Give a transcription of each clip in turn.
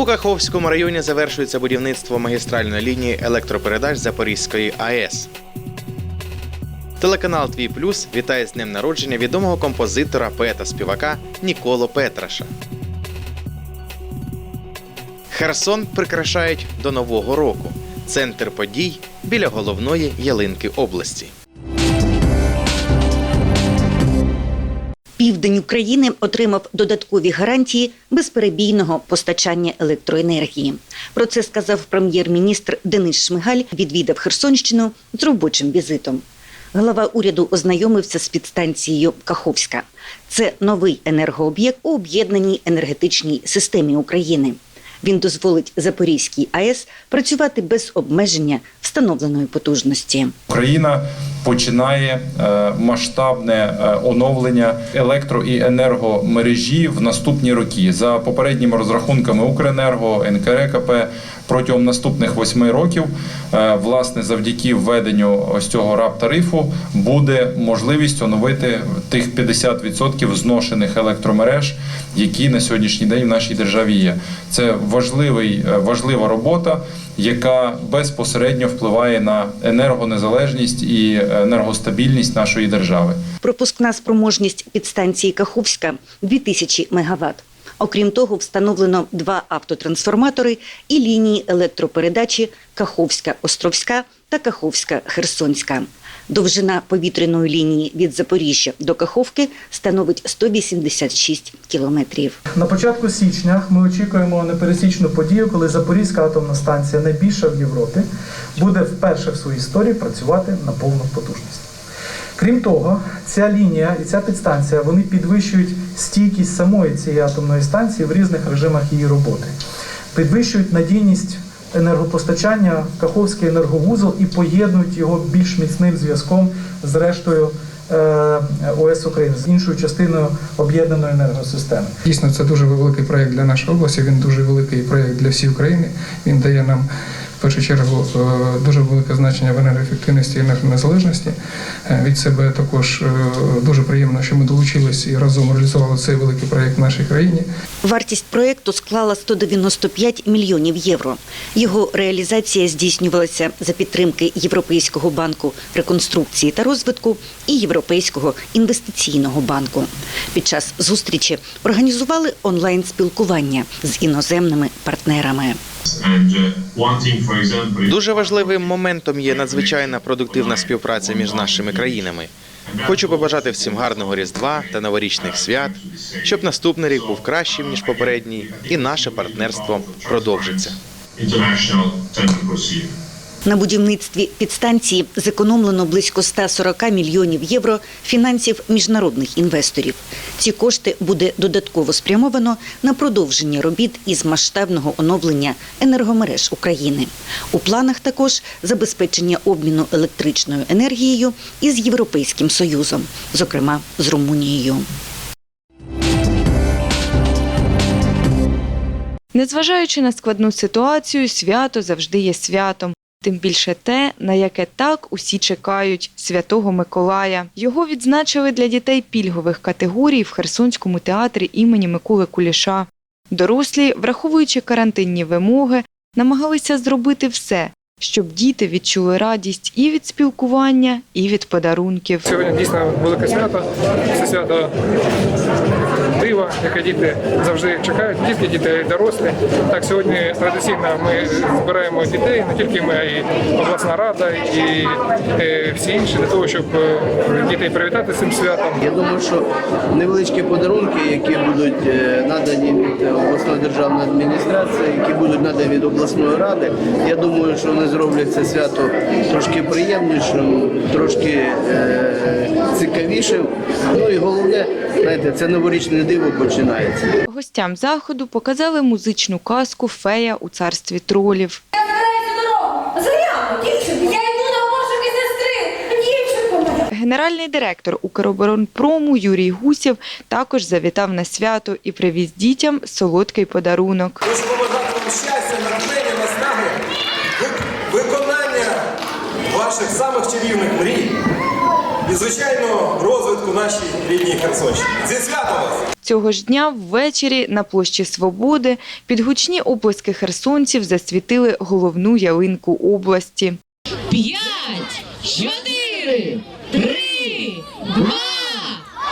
У Каховському районі завершується будівництво магістральної лінії електропередач Запорізької АЕС. Телеканал Твій Плюс вітає з днем народження відомого композитора, поета співака Ніколу Петраша. Херсон прикрашають до Нового року. Центр подій біля головної ялинки області. Південь України отримав додаткові гарантії безперебійного постачання електроенергії. Про це сказав прем'єр-міністр Денис Шмигаль. Відвідав Херсонщину з робочим візитом. Глава уряду ознайомився з підстанцією Каховська. Це новий енергооб'єкт у об'єднаній енергетичній системі України. Він дозволить Запорізькій АЕС працювати без обмеження встановленої потужності. Україна починає е, масштабне е, оновлення електро і енергомережі в наступні роки. За попередніми розрахунками Укренерго, НКРКП протягом наступних восьми років, е, власне, завдяки введенню ось цього раб тарифу буде можливість оновити тих 50% зношених електромереж, які на сьогоднішній день в нашій державі є. Це важливий, е, важлива робота яка безпосередньо впливає на енергонезалежність і енергостабільність нашої держави. Пропускна спроможність підстанції Каховська 2000 МВт. Окрім того, встановлено два автотрансформатори і лінії електропередачі Каховська-Островська та Каховська-Херсонська. Довжина повітряної лінії від Запоріжжя до Каховки становить 186 кілометрів. На початку січня ми очікуємо непересічну подію, коли Запорізька атомна станція, найбільша в Європі, буде вперше в своїй історії працювати на повну потужність. Крім того, ця лінія і ця підстанція вони підвищують стійкість самої цієї атомної станції в різних режимах її роботи, підвищують надійність енергопостачання в Каховський енерговузол і поєднують його більш міцним зв'язком з рештою е, ОС України, з іншою частиною об'єднаної енергосистеми. Дійсно, це дуже великий проєкт для нашої області. Він дуже великий проєкт для всієї України. Він дає нам першу чергу е, дуже велике значення в енергоефективності і енергонезалежності. Е, Від себе також е, дуже приємно, що ми долучились і разом реалізували цей великий проєкт в нашій країні. Вартість проєкту склала 195 мільйонів євро. Його реалізація здійснювалася за підтримки Європейського банку реконструкції та розвитку і Європейського інвестиційного банку. Під час зустрічі організували онлайн-спілкування з іноземними партнерами. Uh, Дуже важливим моментом є надзвичайна продуктивна співпраця між нашими країнами. Хочу побажати всім гарного різдва та новорічних свят, щоб наступний рік був кращим ніж попередній, і наше партнерство продовжиться. На будівництві підстанції зекономлено близько 140 мільйонів євро фінансів міжнародних інвесторів. Ці кошти буде додатково спрямовано на продовження робіт із масштабного оновлення енергомереж України. У планах також забезпечення обміну електричною енергією із Європейським Союзом, зокрема з Румунією. Незважаючи на складну ситуацію, свято завжди є святом. Тим більше те, на яке так усі чекають Святого Миколая. Його відзначили для дітей пільгових категорій в Херсонському театрі імені Миколи Куліша. Дорослі, враховуючи карантинні вимоги, намагалися зробити все, щоб діти відчули радість і від спілкування, і від подарунків. Сьогодні дійсно велике свято. Це свято дива, яке діти завжди чекають, тільки діти, а й дорослі. Так сьогодні традиційно ми збираємо дітей, не тільки ми, а й обласна рада, і е, всі інші для того, щоб е, дітей привітати цим святом. Я думаю, що невеличкі подарунки, які будуть е, надані від обласної державної адміністрації, які будуть надані від обласної ради, я думаю, що вони зроблять це свято трошки приємнішим, трошки е, цікавішим. Ну і головне, знаєте, це новорічне диво починається. Гостям заходу показали музичну казку Фея у царстві тролів. Я дорогу. Заряно, дівчинку, я йду на пошуки сестри. Дівчинку. Генеральний директор Укроборонпрому Юрій Гусєв також завітав на свято і привіз дітям солодкий подарунок. Хочу побажати вам щастя, натхнення, наснаги, виконання ваших самих чарівних мрій. І, звичайно, розвитку нашій рідній Херсонщині. Зі святом вас! Цього ж дня ввечері на площі Свободи під гучні оплески херсонців засвітили головну ялинку області. П'ять, чотири, три, два,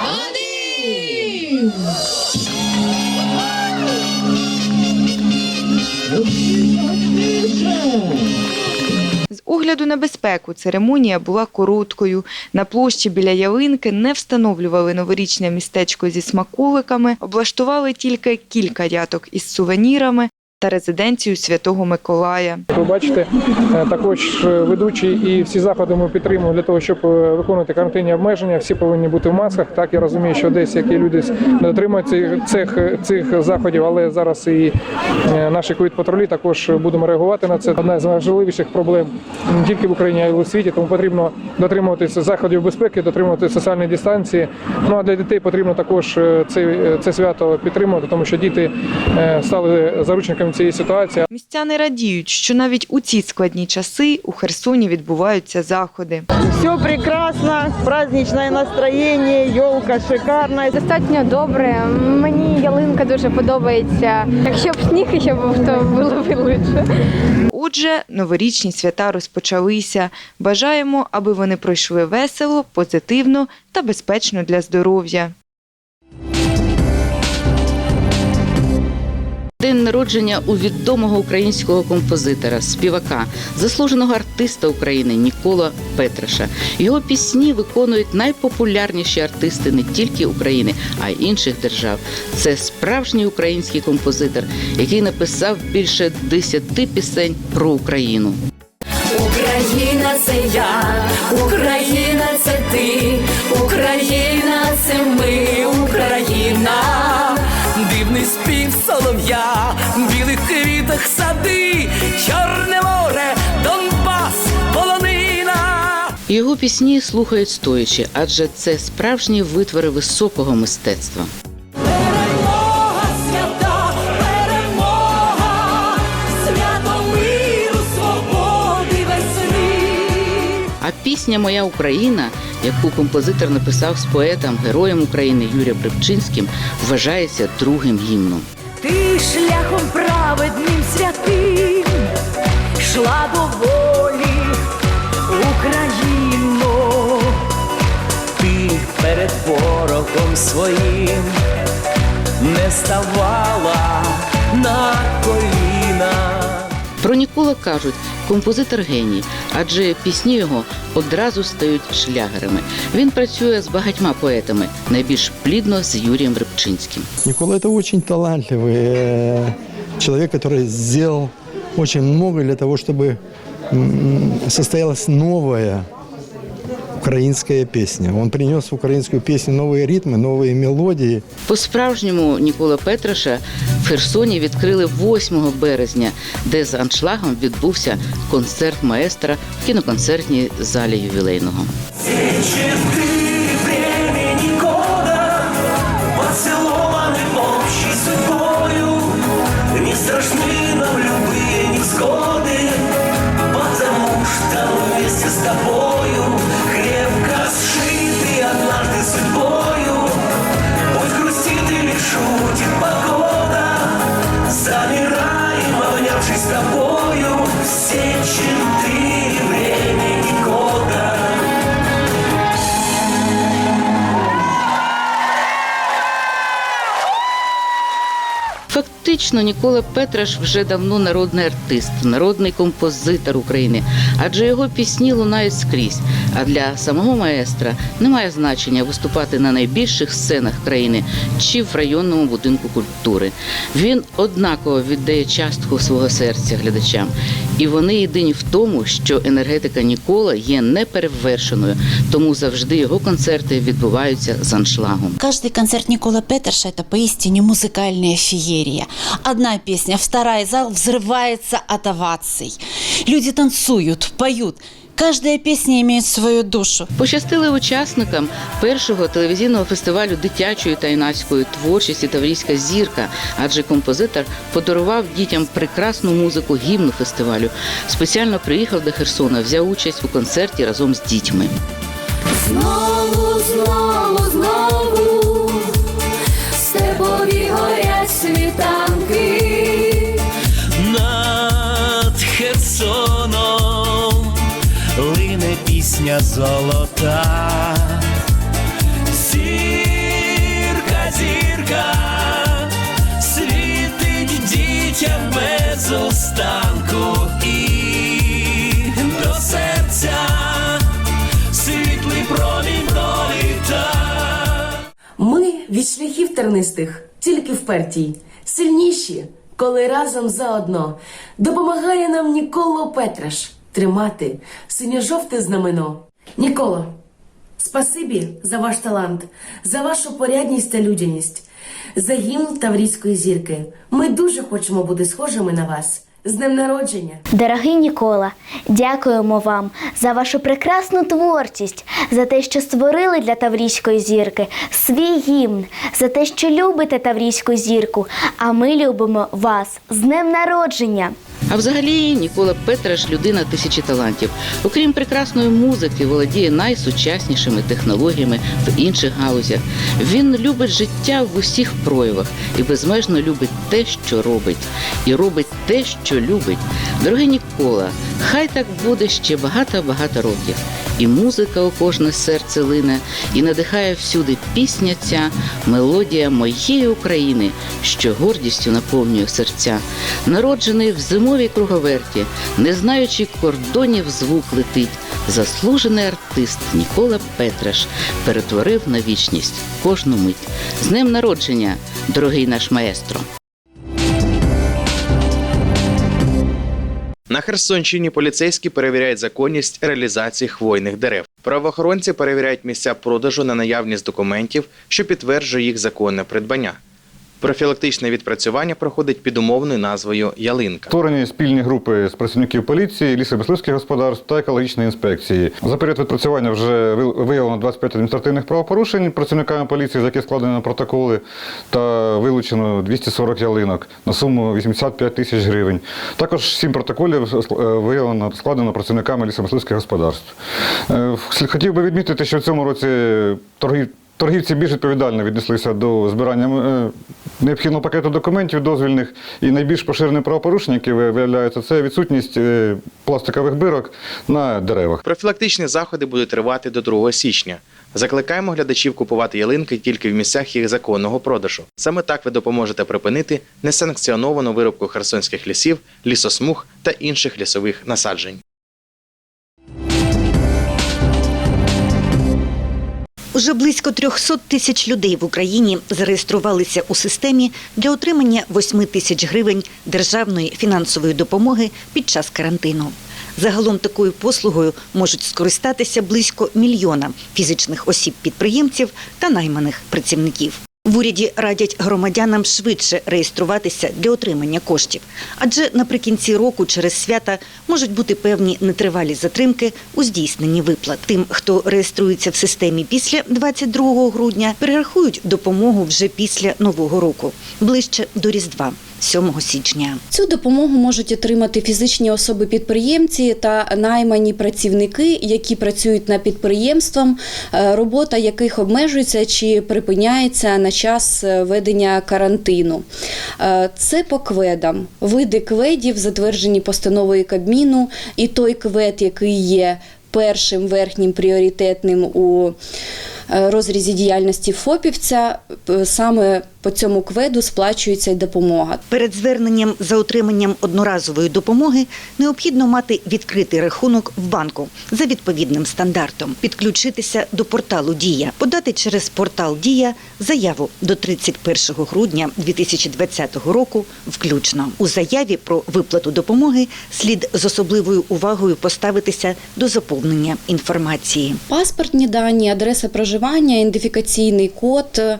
один. Огляду на безпеку церемонія була короткою. На площі біля ялинки не встановлювали новорічне містечко зі смаколиками, облаштували тільки кілька ряток із сувенірами та резиденцію Святого Миколая. Ви бачите, е, також е, ведучі і всі заходи ми підтримуємо для того, щоб е, виконувати карантинні обмеження. Всі повинні бути в масках. Так я розумію, що десь які люди не дотримуються цих, цих заходів, але зараз і наші ковід патрулі також будемо реагувати на це. Одна з найважливіших проблем не тільки в Україні, а й у світі. Тому потрібно дотримуватися заходів безпеки, дотримуватися соціальної дистанції. Ну а для дітей потрібно також це, це свято підтримувати, тому що діти стали заручниками цієї ситуації. Містяни радіють, що навіть у ці складні часи у Херсоні відбуваються заходи. Все прекрасно, праздничное настроение, елка шикарная. Достатньо добре. Мені ялинка дуже подобається. Якщо б сніг ще був, то було б лучше. Отже, новорічні свята розпочалися. Бажаємо, аби вони пройшли весело, позитивно та безпечно для здоров'я. День народження у відомого українського композитора, співака, заслуженого артиста України Нікола Петраша. Його пісні виконують найпопулярніші артисти не тільки України, а й інших держав. Це справжній український композитор, який написав більше десяти пісень про Україну. Україна це я, Україна це ти, Україна це ми, Україна. Солов'я, в білих квітах сади, Чорне море, Донбас, полонина. Його пісні слухають стоячи, адже це справжні витвори високого мистецтва. Перемога свята, перемога, свято миру, свободи. А пісня Моя Україна, яку композитор написав з поетом, героєм України Юрієм Рибчинським, вважається другим гімном. Шляхом праведним святим шла до волі Україно. Ти перед ворогом своїм не ставала на коліна. Про Нікола кажуть, композитор геній, адже пісні його одразу стають шлягерами. Він працює з багатьма поетами, найбільш плідно з Юрієм Рибчинським. Никола это очень талантливый э, человек, который сделал очень много для того, чтобы м, состоялась новая украинская песня. Он принес в украинскую песню новые ритмы, новые мелодии. По-справжньому Нікола Петраша в Херсоні відкрили 8 березня, де з аншлагом відбувся концерт маестра в кіноконцертній залі ювілейного. времени года Поцелованы общей судьбою Не страшны нам любые невзгоды Потому что вместе с тобою Крепко сшиты однажды судьбою Пусть грустит или шутит погода. Замираем, обнявшись с Фактично, Нікола Петраш вже давно народний артист, народний композитор України, адже його пісні лунають скрізь. А для самого маестра немає значення виступати на найбільших сценах країни чи в районному будинку культури. Він однаково віддає частку свого серця глядачам, і вони єдині в тому, що енергетика Нікола є неперевершеною, тому завжди його концерти відбуваються з аншлагом. Каждый концерт Никола Петерша – это поистине музыкальная феерия. Одна песня, вторая, зал взрывается от оваций. Люди танцуют, поют. Каждая песня имеет свою душу. Пощастили учасникам першого телевізійного фестивалю дитячої та юнацької творчості Таврійська зірка, адже композитор подарував дітям прекрасну музику гімну фестивалю. Спеціально приїхав до Херсона, взяв участь у концерті разом з дітьми. Знову, знову золота. Зірка, зірка, світить дітям без устанку і до серця світлий промінь доліта. Ми від шляхів тернистих, тільки впертій, сильніші, коли разом заодно. Допомагає нам Ніколо Петраш тримати синьо-жовте знамено. Ніколо, спасибі за ваш талант, за вашу порядність та людяність, за гімн Таврійської зірки. Ми дуже хочемо бути схожими на вас. З днем народження! Дорогий Нікола, дякуємо вам за вашу прекрасну творчість, за те, що створили для Таврійської зірки свій гімн, за те, що любите Таврійську зірку. А ми любимо вас з днем народження. А взагалі Нікола Петраш людина тисячі талантів. Окрім прекрасної музики, володіє найсучаснішими технологіями в інших галузях. Він любить життя в усіх проявах і безмежно любить те, що робить, і робить те, що любить. Дорогий Нікола, хай так буде ще багато-багато років. І музика у кожне серце лине, і надихає всюди пісня ця, мелодія моєї України, що гордістю наповнює серця. Народжений в зимовій круговерті, не знаючи кордонів, звук летить. Заслужений артист Нікола Петраш перетворив на вічність кожну мить. З днем народження, дорогий наш маестро! На Херсонщині поліцейські перевіряють законність реалізації хвойних дерев. Правоохоронці перевіряють місця продажу на наявність документів, що підтверджує їх законне придбання. Профілактичне відпрацювання проходить під умовною назвою Ялинка. Створені спільні групи з працівників поліції, лісомисливських господарств та екологічної інспекції. За період відпрацювання вже виявлено 25 адміністративних правопорушень працівниками поліції, за які складено протоколи, та вилучено 240 ялинок на суму 85 тисяч гривень. Також 7 протоколів е, виявлено складено працівниками лісомисливських господарств. Е, Хотів би відмітити, що в цьому році торги. Торгівці більш відповідально віднеслися до збирання е, необхідного пакету документів дозвільних. І найбільш поширене правопорушення, яке виявляється, це відсутність е, пластикових бирок на деревах. Профілактичні заходи будуть тривати до 2 січня. Закликаємо глядачів купувати ялинки тільки в місцях їх законного продажу. Саме так ви допоможете припинити несанкціоновану вирубку херсонських лісів, лісосмуг та інших лісових насаджень. Уже близько 300 тисяч людей в Україні зареєструвалися у системі для отримання 8 тисяч гривень державної фінансової допомоги під час карантину. Загалом такою послугою можуть скористатися близько мільйона фізичних осіб-підприємців та найманих працівників. В уряді радять громадянам швидше реєструватися для отримання коштів, адже наприкінці року через свята можуть бути певні нетривалі затримки у здійсненні виплат. Тим, хто реєструється в системі після 22 грудня, перерахують допомогу вже після нового року, ближче до Різдва. 7 січня. Цю допомогу можуть отримати фізичні особи-підприємці та наймані працівники, які працюють на підприємствам, е, робота яких обмежується чи припиняється на час е, ведення карантину. Е, Це по кведам. Види кведів затверджені постановою Кабміну, і той квед, який є першим верхнім пріоритетним у розрізі діяльності ФОПівця, саме по цьому кведу сплачується й допомога. Перед зверненням за отриманням одноразової допомоги необхідно мати відкритий рахунок в банку за відповідним стандартом, підключитися до порталу Дія, подати через портал Дія заяву до 31 грудня 2020 року включно. У заяві про виплату допомоги слід з особливою увагою поставитися до заповнення інформації. Паспортні дані, адреса проживання, ідентифікаційний код, е,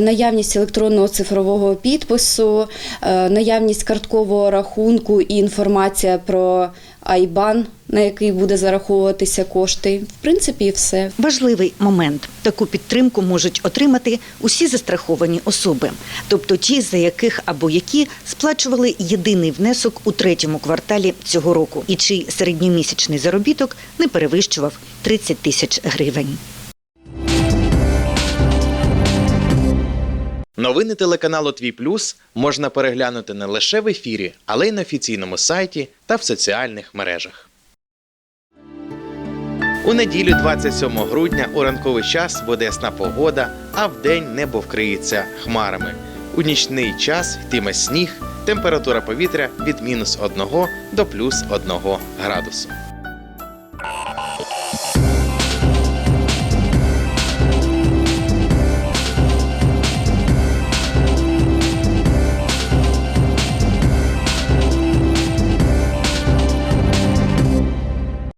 наявність наявність електронного цифрового підпису, е, наявність карткового рахунку і інформація про Айбан, на який буде зараховуватися кошти. В принципі, все. Важливий момент. Таку підтримку можуть отримати усі застраховані особи, тобто ті, за яких або які сплачували єдиний внесок у третьому кварталі цього року, і чий середньомісячний заробіток не перевищував 30 тисяч гривень. Новини телеканалу Твій Плюс можна переглянути не лише в ефірі, але й на офіційному сайті та в соціальних мережах. У неділю 27 грудня у ранковий час буде ясна погода, а вдень небо вкриється хмарами. У нічний час йтиме сніг, температура повітря від мінус 1 до плюс 1 градусу.